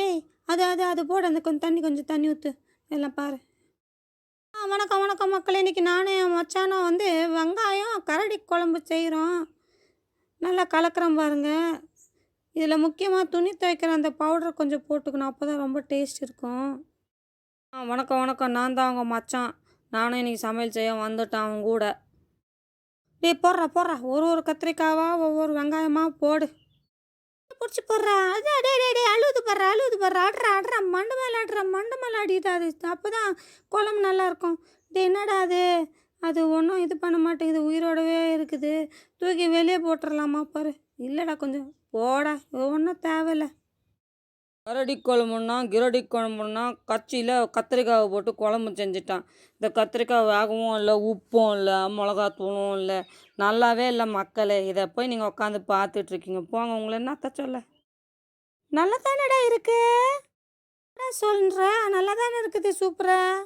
டேய் அது அது அது போடு. அந்த கொஞ்சம் தண்ணி கொஞ்சம் தண்ணி ஊற்று எல்லாம் பாரு. ஆ வணக்கம் வணக்கம் மக்களே. இன்றைக்கி நானும் என் மச்சானும் வந்து வெங்காயம் கரடி குழம்பு செய்கிறோம் நல்லா கலக்கிறோம் பாருங்கள் இதில் முக்கியமாக துணி துவைக்கிற அந்த பவுடர் கொஞ்சம் போட்டுக்கணும். அப்போ தான் ரொம்ப டேஸ்ட் இருக்கும். ஆ வணக்கம் வணக்கம். நான் தான் அவங்க மச்சான். நானும் இன்றைக்கி சமையல் செய்ய வந்துட்டேன் அவங்க கூட. டேய் போடுறா போடுறா. ஒரு ஒரு கத்திரிக்காவா ஒவ்வொரு வெங்காயமாக போடு. பிடிச்சி போடுறா. அது டே டே அடே அழுது போடுறா அழுது போடுறா ஆடுறா ஆடுறா மண்டை மேலே ஆடுறா மண்டை மேலே ஆடிட்டு அது. அப்போ தான் குழம்பு நல்லாயிருக்கும் டே என்னடா அது? அது ஒன்றும் இது பண்ண மாட்டேங்குது. உயிரோடவே இருக்குது. தூக்கி வெளியே போட்டுடலாமா பாரு. இல்லைடா கொஞ்சம் போடா. ஒன்றும் தேவையில்லை. கரடி குழம்புன்னா கிரடி குழம்புன்னா கச்சியில் கத்திரிக்காவை போட்டு குழம்பு செஞ்சுட்டான். இந்த கத்திரிக்காய் வேகவும் இல்லை உப்பும் இல்லை மிளகாத்தூளும் இல்லை. நல்லாவே இல்லை மக்களே. இதை போய் நீங்கள் உட்காந்து பார்த்துட்ருக்கீங்க போங்க உங்களை என்னத்த சொல்ல? நல்லா தானடா இருக்கு? சொல்கிறேன் நல்லா தானே இருக்குது சூப்பராக